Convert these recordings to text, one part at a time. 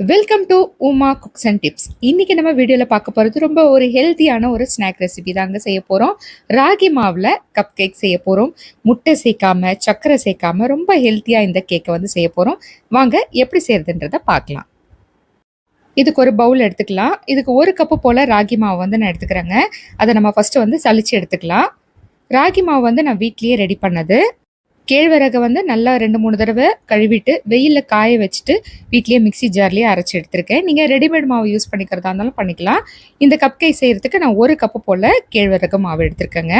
Welcome to Uma cooks and tips இன்றைக்கி நம்ம வீடியோவில் பார்க்க போகிறது ரொம்ப ஒரு ஹெல்த்தியான ஒரு ஸ்நாக் ரெசிபி தாங்க செய்ய போகிறோம் ராகி மாவில் கப் கேக் செய்ய போகிறோம் முட்டை சேர்க்காம சர்க்கரை சேர்க்காம ரொம்ப ஹெல்த்தியாக இந்த கேக்கை வந்து செய்ய போகிறோம் வாங்க எப்படி செய்யறதுன்றதை பார்க்கலாம். இதுக்கு ஒரு பவுல் எடுத்துக்கலாம். இதுக்கு ஒரு கப்பு போல் ராகி மாவு வந்து நான் எடுத்துக்கிறேங்க. அதை நம்ம ஃபஸ்ட்டு வந்து சளிச்சு எடுத்துக்கலாம். ராகி மாவு வந்து நான் வீட்லேயே ரெடி பண்ணது. கேழ்வரகை வந்து நல்லா ரெண்டு மூணு தடவை கழுவிட்டு வெயிலில் காய வச்சுட்டு வீட்லேயே மிக்ஸி ஜார்லேயே அரைச்சி எடுத்திருக்கேன். நீங்கள் ரெடிமேட் மாவு யூஸ் பண்ணிக்கிறதா இருந்தாலும் பண்ணிக்கலாம். இந்த கப் கை செய்கிறதுக்கு நான் ஒரு கப்பு போல் கேழ்வரகு மாவு எடுத்திருக்கேங்க.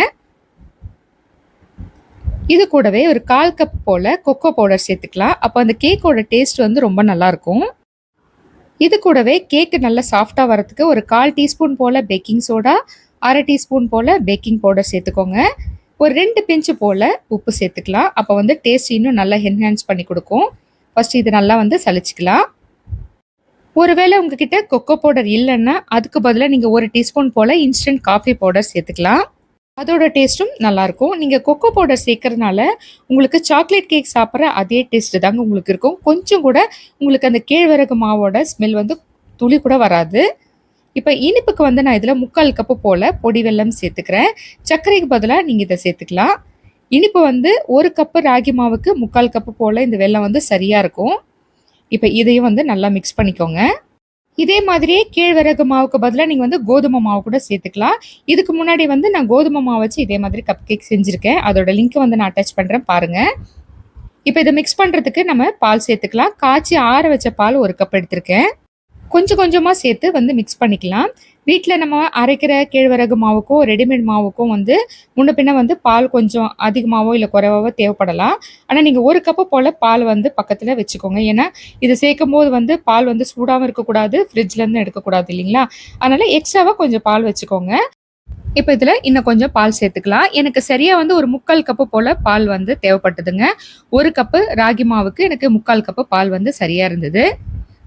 இது கூடவே ஒரு கால் கப் போல் கொக்கோ பவுடர் சேர்த்துக்கலாம். அப்போ அந்த கேக்கோட டேஸ்ட் வந்து ரொம்ப நல்லாயிருக்கும் இது கூடவே கேக்கு நல்லா சாஃப்டாக வரத்துக்கு ஒரு கால் டீஸ்பூன் போல் பேக்கிங் சோடா அரை டீஸ்பூன் போல் பேக்கிங் பவுடர் சேர்த்துக்கோங்க. ஒரு ரெண்டு பிஞ்சு போல் உப்பு சேர்த்துக்கலாம். அப்போ வந்து டேஸ்ட் இன்னும் நல்லா என்ஹான்ஸ் பண்ணி கொடுக்கும். ஃபஸ்ட்டு இது நல்லா வந்து சலிச்சிக்கலாம் ஒருவேளை உங்ககிட்ட கொக்கோ பவுடர் இல்லைன்னா அதுக்கு பதிலாக நீங்கள் ஒரு டீஸ்பூன் போல் இன்ஸ்டன்ட் காஃபி பவுடர் சேர்த்துக்கலாம். அதோட டேஸ்ட்டும் நல்லாயிருக்கும் நீங்கள் கொக்கோ பவுடர் சேர்க்கறதுனால உங்களுக்கு சாக்லேட் கேக் சாப்பிட்ற அதே டேஸ்ட்டு தாங்க உங்களுக்கு இருக்கும். கொஞ்சம் கூட உங்களுக்கு அந்த கேழ்வரகு மாவோட ஸ்மெல் வந்து துளி கூட வராது. இப்போ இனிப்புக்கு வந்து நான் இதில் முக்கால் கப்பு போல் பொடி வெல்லம் சேர்த்துக்கிறேன். சர்க்கரைக்கு பதிலாக நீங்கள் இதை சேர்த்துக்கலாம். இனிப்பு வந்து ஒரு கப்பு ராகி மாவுக்கு முக்கால் கப்பு போல் இந்த வெல்லம் வந்து சரியாக இருக்கும். இப்போ இதையும் வந்து நல்லா மிக்ஸ் பண்ணிக்கோங்க. இதே மாதிரியே கேழ்வரகு மாவுக்கு பதிலாக நீங்கள் வந்து கோதுமை மாவு கூட சேர்த்துக்கலாம். இதுக்கு முன்னாடி வந்து நான் கோதுமை மாவு வச்சு இதே மாதிரி கப் கேக் செஞ்சுருக்கேன். அதோட லிங்க்கை வந்து நான் அட்டாச் பண்ணுறேன் பாருங்கள் இப்போ இதை மிக்ஸ் பண்ணுறதுக்கு நம்ம பால் சேர்த்துக்கலாம். காய்ச்சி ஆற வச்ச பால் ஒரு கப் எடுத்திருக்கேன். கொஞ்சம் கொஞ்சமாக சேர்த்து வந்து மிக்ஸ் பண்ணிக்கலாம். வீட்டில் நம்ம அரைக்கிற கேழ்வரகு மாவுக்கும் ரெடிமேட் மாவுக்கும் வந்து முன்ன பின்ன வந்து பால் கொஞ்சம் அதிகமாகவோ இல்லை குறைவாவோ தேவைப்படலாம். ஆனால் நீங்கள் ஒரு கப்பு போல் பால் வந்து பக்கத்தில் வச்சுக்கோங்க. ஏன்னா இதை சேர்க்கும் போது வந்து பால் வந்து சூடாகவும் இருக்கக்கூடாது ஃப்ரிட்ஜ்லேருந்து எடுக்கக்கூடாது இல்லைங்களா? அதனால் எக்ஸ்ட்ராவாக கொஞ்சம் பால் வச்சுக்கோங்க. இப்போ இதில் இன்னும் கொஞ்சம் பால் சேர்த்துக்கலாம். எனக்கு சரியாக வந்து ஒரு முக்கால் கப்பு போல் பால் வந்து தேவைப்பட்டதுங்க. ஒரு கப்பு ராகி மாவுக்கு எனக்கு முக்கால் கப்பு பால் வந்து சரியாக இருந்தது.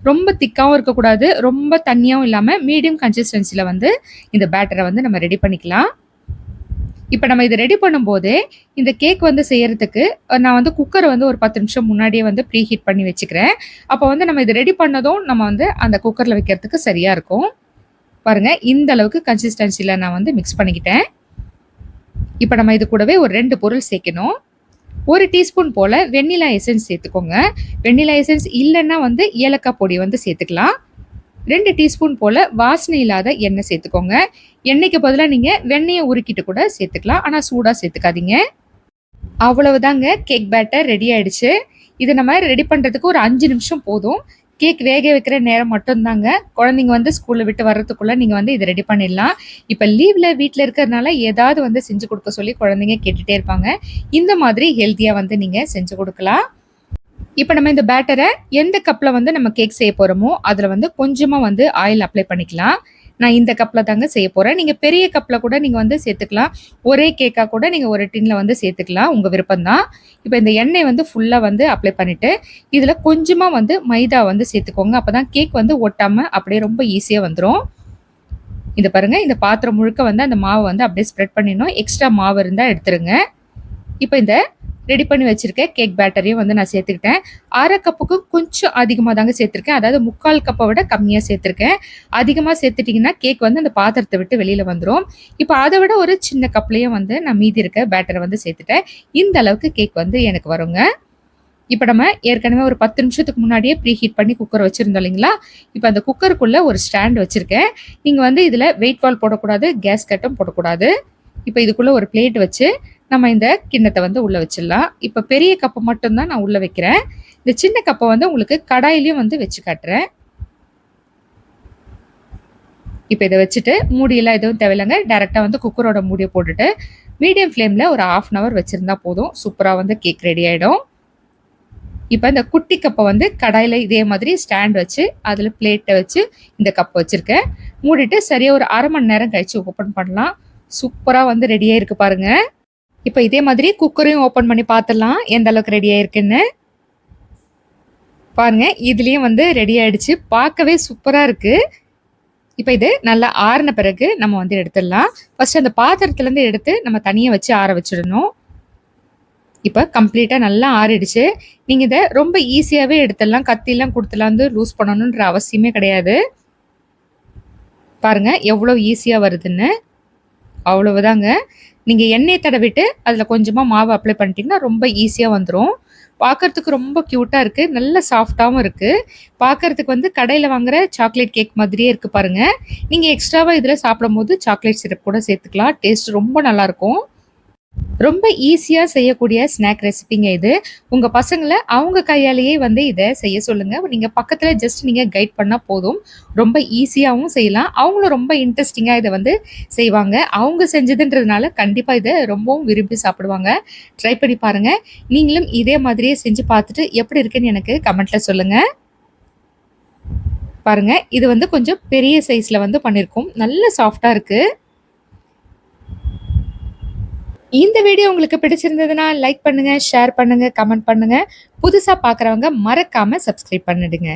ரொம்ப திக்காகவும் இருக்கக்கூடாது ரொம்ப தண்ணியாகவும் இல்லாமல் மீடியம் கன்சிஸ்டன்சியில் வந்து இந்த பேட்டரை வந்து நம்ம ரெடி பண்ணிக்கலாம். இப்போ நம்ம இதை ரெடி பண்ணும்போது இந்த கேக் வந்து செய்யறதுக்கு நான் வந்து குக்கரை வந்து ஒரு பத்து நிமிஷம் முன்னாடியே வந்து ப்ரீ ஹீட் பண்ணி வச்சுக்கிறேன். அப்போ வந்து நம்ம இதை ரெடி பண்ணதும் நம்ம வந்து அந்த குக்கரில் வைக்கிறதுக்கு சரியாக இருக்கும். பாருங்கள் இந்த அளவுக்கு கன்சிஸ்டன்சியில் நான் வந்து மிக்ஸ் பண்ணிக்கிட்டேன். இப்போ நம்ம இது கூடவே ஒரு ரெண்டு பொருள் சேர்க்கணும். ஒரு டீஸ்பூன் போல் வெண்ணிலா எசன்ஸ் சேர்த்துக்கோங்க. வெண்ணிலா எசன்ஸ் இல்லைன்னா வந்து ஏலக்காய் பொடி வந்து சேர்த்துக்கலாம். ரெண்டு டீஸ்பூன் போல் வாசனை இல்லாத எண்ணெய் சேர்த்துக்கோங்க. எண்ணெய்க்கு பதிலாக நீங்கள் வெண்ணெயை உருக்கிட்டு கூட சேர்த்துக்கலாம். ஆனால் சூடாக சேர்த்துக்காதீங்க. அவ்வளவுதாங்க. கேக் பேட்டர் ரெடி ஆயிடுச்சு. இதை நம்ம ரெடி பண்ணுறதுக்கு ஒரு அஞ்சு நிமிஷம் போதும். கேக் வேக வைக்கிற நேரம் மட்டும்தாங்க. குழந்தைங்க வந்து ஸ்கூலில் விட்டு வர்றதுக்குள்ளே நீங்கள் வந்து இதை ரெடி பண்ணிடலாம். இப்போ லீவில் வீட்டில் இருக்கிறதுனால ஏதாவது வந்து செஞ்சு கொடுக்க சொல்லி குழந்தைங்க கேட்டுகிட்டே இருப்பாங்க. இந்த மாதிரி ஹெல்த்தியாக வந்து நீங்கள் செஞ்சு கொடுக்கலாம். இப்போ நம்ம இந்த பேட்டரை எந்த கப்பில் வந்து நம்ம கேக் செய்ய போகிறோமோ அதில் வந்து கொஞ்சமாக வந்து ஆயில் அப்ளை பண்ணிக்கலாம். நான் இந்த கப்பில் தாங்க செய்ய போகிறேன் நீங்கள் பெரிய கப்பில் கூட நீங்கள் வந்து சேர்த்துக்கலாம். ஒரே கேக்காக கூட நீங்கள் ஒரு டின்னில் வந்து சேர்த்துக்கலாம். உங்கள் விருப்பம் தான் இப்போ இந்த எண்ணெய் வந்து ஃபுல்லாக வந்து அப்ளை பண்ணிவிட்டு இதில் கொஞ்சமாக வந்து மைதா வந்து சேர்த்துக்கோங்க. அப்போ தான் கேக் வந்து ஒட்டாமல் அப்படியே ரொம்ப ஈஸியாக வந்துடும் இந்த பாருங்கள் இந்த பாத்திரம் முழுக்க வந்து அந்த மாவை வந்து அப்படியே ஸ்ப்ரெட் பண்ணிடணும். எக்ஸ்ட்ரா மாவு இருந்தால் எடுத்துருங்க. இப்போ இந்த ரெடி பண்ணி வச்சுருக்கேன். கேக் பேட்டரையும் வந்து நான் சேர்த்துக்கிட்டேன். அரை கப்புக்கும் கொஞ்சம் அதிகமாக தாங்க சேர்த்துருக்கேன். அதாவது முக்கால் கப்பை விட கம்மியாக சேர்த்துருக்கேன். அதிகமாக சேர்த்துட்டிங்கன்னா கேக் வந்து அந்த பாத்திரத்தை விட்டு வெளியில் வந்துடும் இப்போ அதை விட ஒரு சின்ன கப்லேயும் வந்து நான் மீதி இருக்க பேட்டரை வந்து சேர்த்துட்டேன். இந்த அளவுக்கு கேக் வந்து எனக்கு வருங்க. இப்போ நம்ம ஏற்கனவே ஒரு பத்து நிமிஷத்துக்கு முன்னாடியே ப்ரீ ஹீட் பண்ணி குக்கர் வச்சுருந்தோம் இல்லைங்களா? இப்போ அந்த குக்கருக்குள்ளே ஒரு ஸ்டாண்ட் வச்சுருக்கேன். நீங்கள் வந்து இதில் வெயிட் வால் போடக்கூடாது கேஸ் கட்டும் போடக்கூடாது. இப்போ இதுக்குள்ளே ஒரு பிளேட் வச்சு நம்ம இந்த கிண்ணத்தை வந்து உள்ளே வச்சிடலாம். இப்போ பெரிய கப்பை மட்டும்தான் நான் உள்ளே வைக்கிறேன். இந்த சின்ன கப்பை வந்து உங்களுக்கு கடாயிலையும் வந்து வச்சு காட்டுறேன். இப்போ இதை வச்சுட்டு மூடியெல்லாம் எதுவும் தேவையில்லைங்க. டேரெக்டாக வந்து குக்கரோட மூடியை போட்டுட்டு மீடியம் ஃப்ளேமில் ஒரு ஆஃப் அன் ஹவர் வச்சுருந்தா போதும். சூப்பராக வந்து கேக் ரெடி ஆகிடும் இப்போ இந்த குட்டி கப்பை வந்து கடாயில் இதே மாதிரி ஸ்டாண்ட் வச்சு அதில் பிளேட்டை வச்சு இந்த கப்பை வச்சுருக்கேன். மூடிட்டு சரியாக ஒரு அரை மணி நேரம் கழித்து ஓப்பன் பண்ணலாம். சூப்பராக வந்து ரெடியாக இருக்குது பாருங்கள் இப்போ இதே மாதிரி குக்கரையும் ஓப்பன் பண்ணி பார்த்துடலாம் எந்த அளவுக்கு ரெடி ஆயிருக்குன்னு. பாருங்க இதுலேயும் வந்து ரெடி ஆயிடுச்சு. பார்க்கவே சூப்பராக இருக்குது இப்போ இது நல்லா ஆறின பிறகு நம்ம வந்து எடுத்துடலாம். ஃபர்ஸ்ட் அந்த பாத்திரத்துலேருந்து எடுத்து நம்ம தனியாக வச்சு ஆற வச்சிடணும். இப்போ கம்ப்ளீட்டாக நல்லா ஆறிடுச்சு. நீங்கள் இதை ரொம்ப ஈஸியாகவே எடுத்துடலாம். கத்திலாம் கொடுத்துலாம் வந்து லூஸ் பண்ணணுன்ற அவசியமே கிடையாது. பாருங்கள் எவ்வளோ ஈஸியாக வருதுன்னு. அவ்வளவுதாங்க. நீங்கள் எண்ணெய் தடவிட்டு அதில் கொஞ்சமாக மாவு அப்ளை பண்ணிட்டீங்கன்னா ரொம்ப ஈஸியாக வந்துடும் பார்க்கறதுக்கு ரொம்ப க்யூட்டாக இருக்குது நல்ல சாஃப்டாகவும் இருக்குது பார்க்கறதுக்கு வந்து கடையில் வாங்குகிற சாக்லேட் கேக் மாதிரியே இருக்குது பாருங்கள் நீங்கள் எக்ஸ்ட்ராவாக இதில் சாப்பிடும்போது சாக்லேட் சிரப் கூட சேர்த்துக்கலாம். டேஸ்ட் ரொம்ப நல்லாயிருக்கும் ரொம்ப ஈஸியாக செய்யக்கூடிய ஸ்நாக் ரெசிபிங்க இது. உங்கள் பசங்களை அவங்க கையாலேயே வந்து இதை செய்ய சொல்லுங்கள் நீங்கள் பக்கத்தில் ஜஸ்ட் நீங்கள் கைட் பண்ணால் போதும். ரொம்ப ஈஸியாகவும் செய்யலாம். அவங்களும் ரொம்ப இன்ட்ரெஸ்டிங்காக இதை வந்து செய்வாங்க. அவங்க செஞ்சதுன்றதுனால கண்டிப்பாக இதை ரொம்பவும் விரும்பி சாப்பிடுவாங்க. ட்ரை பண்ணி பாருங்கள் நீங்களும் இதே மாதிரியே செஞ்சு பார்த்துட்டு எப்படி இருக்குன்னு எனக்கு கமெண்ட்டில் சொல்லுங்கள் பாருங்க. இது வந்து கொஞ்சம் பெரிய சைஸில் வந்து பண்ணியிருக்கோம் நல்ல சாஃப்டாக இருக்குது இந்த வீடியோ உங்களுக்கு பிடிச்சிருந்ததுன்னா லைக் பண்ணுங்கள் ஷேர் பண்ணுங்கள் கமெண்ட் பண்ணுங்கள் புதுசாக பார்க்குறவங்க மறக்காமல் சப்ஸ்கிரைப் பண்ணிடுங்க.